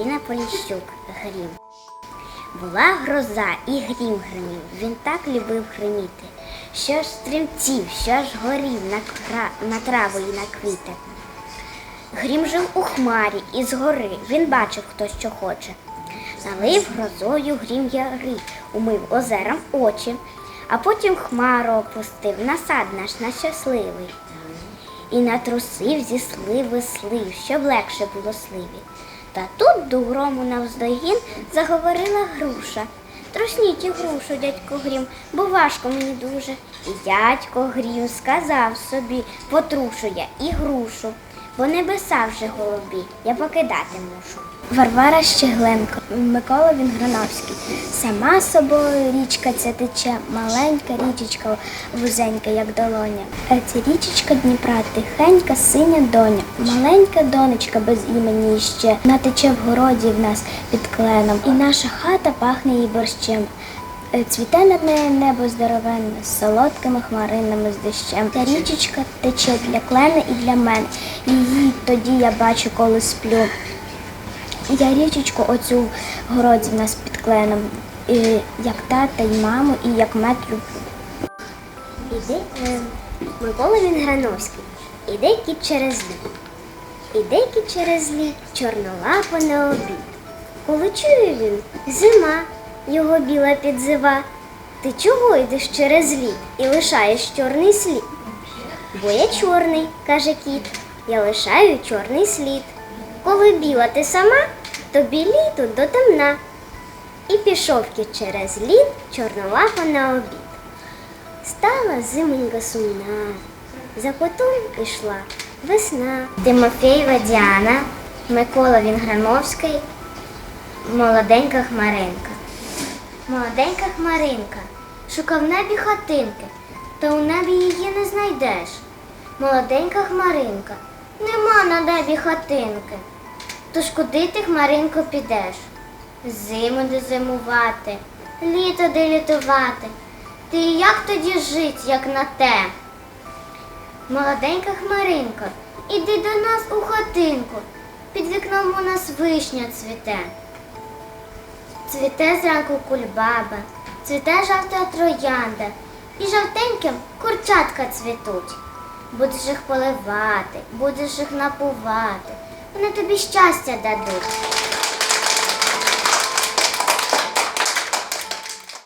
Аліна Поліщук. Грім. Була гроза і грім гримів. Він так любив гриміти, що ж стрімців, що ж горів на, кра... на траву і на квіти. Грім жив у хмарі і згори. Він бачив, хто що хоче. Залив грозою грім яри, умив озерам очі, а потім хмару опустив на сад наш на щасливий. І натрусив зі сливи слив, щоб легше було сливі. Та тут до грому навздогін заговорила груша. Трусніть і грушу, дядько Грім, бо важко мені дуже. І дядько Грім сказав собі, потрушу я і грушу, бо небеса вже голубі, я покидати мушу. Варвара Щегленко, Микола Вінграновський. Сама собою річка ця тече, маленька річечка вузенька, як долоня. Це річечка Дніпра, тихенька, синя доня, маленька донечка без імені ще. Вона тече в городі в нас під кленом, і наша хата пахне їй борщем. Цвіте над нею небо здоровенне, солодкими хмаринами з дощем. Та річечка тече для клена і для мене. Її тоді я бачу, коли сплю. Я річечку оцю в городі в нас під кленом, і, як тата і маму, і як мед люблю. Іде клен, Микола Вінграновський, іде кіт через лід. Іде кіт через лід, чорнолапа на обід. Коли чує він, зима, його біла підзива. Ти чого йдеш через лід і лишаєш чорний слід? Бо я чорний, каже кіт, я лишаю чорний слід. Коли біла ти сама, то білій тут до темна. І пішов кіт через лід чорнолапа на обід. Стала зимонька сумна, за котом пішла весна. Тимофєєва Діана, Микола Вінграновський, молоденька хмаринка. Молоденька хмаринка, шукав небі хатинки, та у небі її не знайдеш. Молоденька хмаринка, на небі хатинки. Тож куди ти, хмаринко, підеш? Зиму де зимувати, літо де літувати. Ти як тоді жить, як на те? Молоденька хмаринко, іди до нас у хатинку. Під вікном у нас вишня цвіте. Цвіте зранку кульбаба, цвіте жовта троянда, і жовтеньким курчатка цвітуть. Будеш їх поливати, будеш їх напувати, вони тобі щастя дадуть.